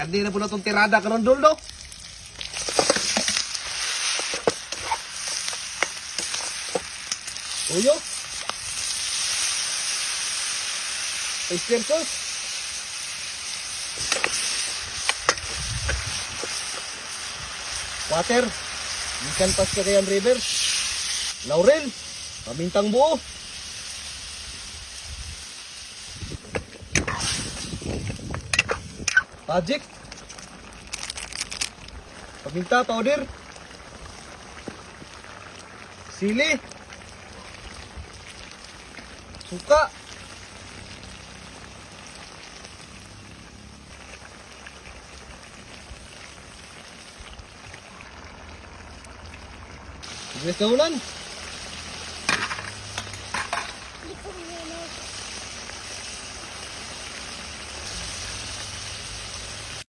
Kandi na po na itong tirada karon duldo. Uyo. Sauce. Water. Ikan pas Cagayan River. Laurel. Pamintang buo. Pak Peminta Pak Odir? Sili. Suka. Tugas tahunan